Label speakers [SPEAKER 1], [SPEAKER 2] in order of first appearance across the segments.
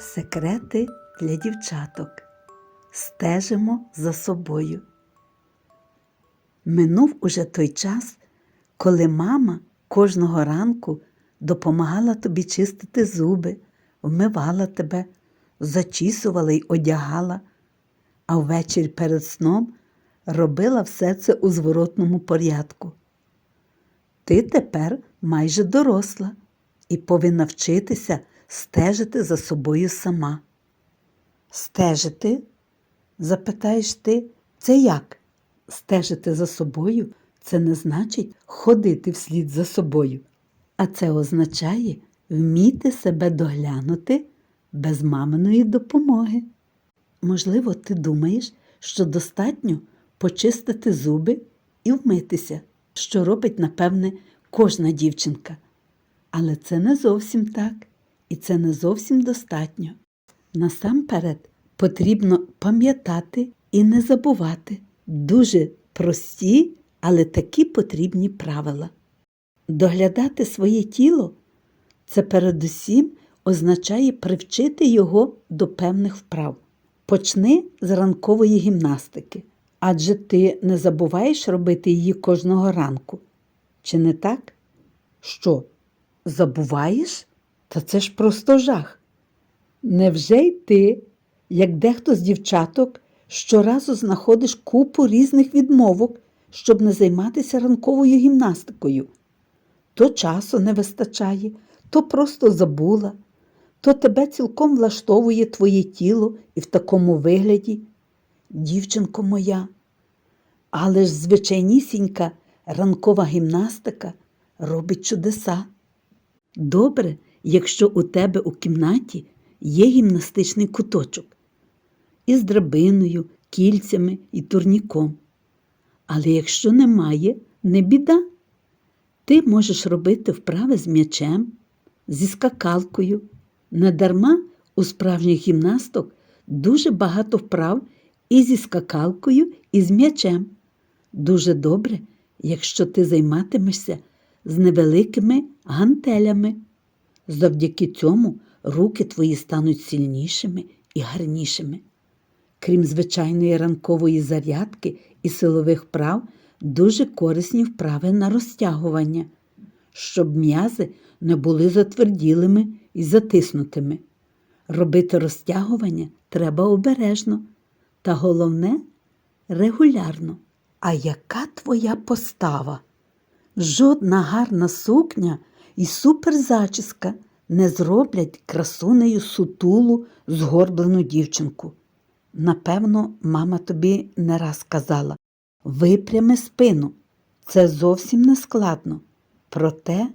[SPEAKER 1] Секрети для дівчаток. Стежимо за собою. Минув уже той час, коли мама кожного ранку допомагала тобі чистити зуби, вмивала тебе, зачісувала й одягала, а ввечері перед сном робила все це у зворотному порядку. Ти тепер майже доросла і повинна вчитися стежити за собою сама. Стежити? Запитаєш ти, це як? Стежити за собою це не значить ходити вслід за собою, а це означає вміти себе доглянути без маминої допомоги. Можливо, ти думаєш, що достатньо почистити зуби і вмитися, що робить, напевне, кожна дівчинка. Але це не зовсім так, і це не зовсім достатньо. Насамперед потрібно пам'ятати і не забувати дуже прості, але такі потрібні правила. Доглядати своє тіло це передусім означає привчити його до певних вправ. Почни з ранкової гімнастики, адже ти не забуваєш робити її кожного ранку. Чи не так? Що, забуваєш? Та це ж просто жах. Невже й ти, як дехто з дівчаток, щоразу знаходиш купу різних відмовок, щоб не займатися ранковою гімнастикою? То часу не вистачає, то просто забула, то тебе цілком влаштовує твоє тіло і в такому вигляді. Дівчинко моя, але ж звичайнісінька ранкова гімнастика робить чудеса. Добре, якщо у тебе у кімнаті є гімнастичний куточок із драбиною, кільцями і турніком. Але якщо немає, не біда. Ти можеш робити вправи з м'ячем, зі скакалкою. Недарма у справжніх гімнасток дуже багато вправ і зі скакалкою, і з м'ячем. Дуже добре, якщо ти займатимешся з невеликими гантелями. Завдяки цьому руки твої стануть сильнішими і гарнішими. Крім звичайної ранкової зарядки і силових вправ, дуже корисні вправи на розтягування, щоб м'язи не були затверділими і затиснутими. Робити розтягування треба обережно, та головне регулярно. А яка твоя постава? Жодна гарна сукня і суперзачіска не зроблять красунею сутулу, згорблену дівчинку. Напевно, мама тобі не раз казала випрями спину. Це зовсім не складно. Проте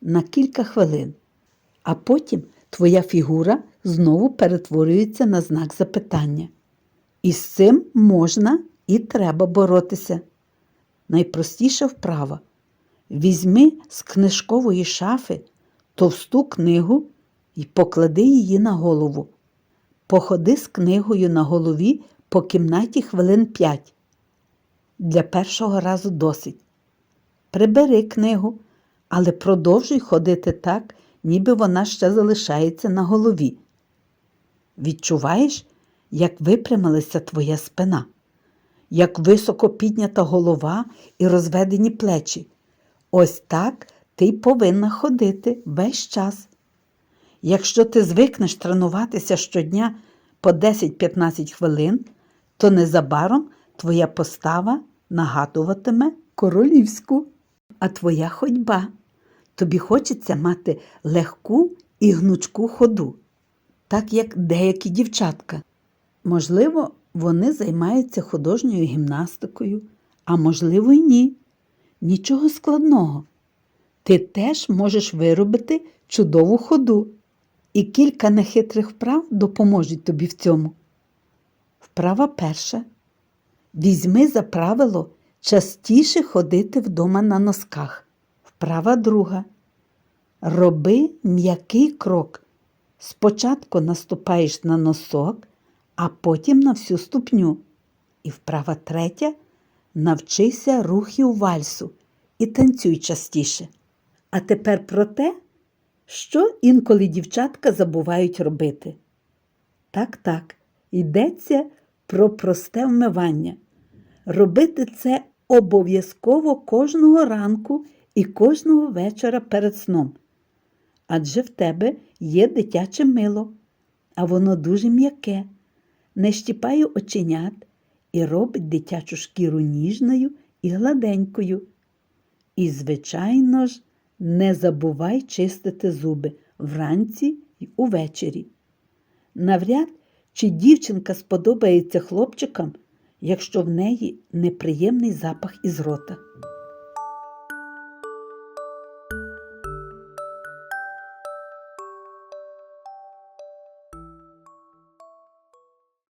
[SPEAKER 1] на кілька хвилин. А потім твоя фігура знову перетворюється на знак запитання. І з цим можна і треба боротися. Найпростіша вправа. Візьми з книжкової шафи товсту книгу і поклади її на голову. Походи з книгою на голові по кімнаті хвилин п'ять. Для першого разу досить. Прибери книгу, але продовжуй ходити так, ніби вона ще залишається на голові. Відчуваєш, як випрямилася твоя спина, як високо піднята голова і розведені плечі. Ось так ти повинна ходити весь час. Якщо ти звикнеш тренуватися щодня по 10-15 хвилин, то незабаром твоя постава нагадуватиме королівську, а твоя ходьба. Тобі хочеться мати легку і гнучку ходу, так як деякі дівчатка. Можливо, вони займаються художньою гімнастикою, а можливо, й ні. Нічого складного. Ти теж можеш виробити чудову ходу, і кілька нехитрих вправ допоможуть тобі в цьому. Вправа перша. Візьми за правило частіше ходити вдома на носках. Вправа друга. Роби м'який крок. Спочатку наступаєш на носок, а потім на всю ступню. І вправа третя. Навчися рухів вальсу і танцюй частіше. А тепер про те, що інколи дівчатка забувають робити. Так, так, йдеться про просте вмивання. Робити це обов'язково кожного ранку і кожного вечора перед сном. Адже в тебе є дитяче мило, а воно дуже м'яке, не щіпає оченят і робить дитячу шкіру ніжною і гладенькою. І, звичайно ж, не забувай чистити зуби вранці й увечері. Навряд чи дівчинка сподобається хлопчикам, якщо в неї неприємний запах із рота.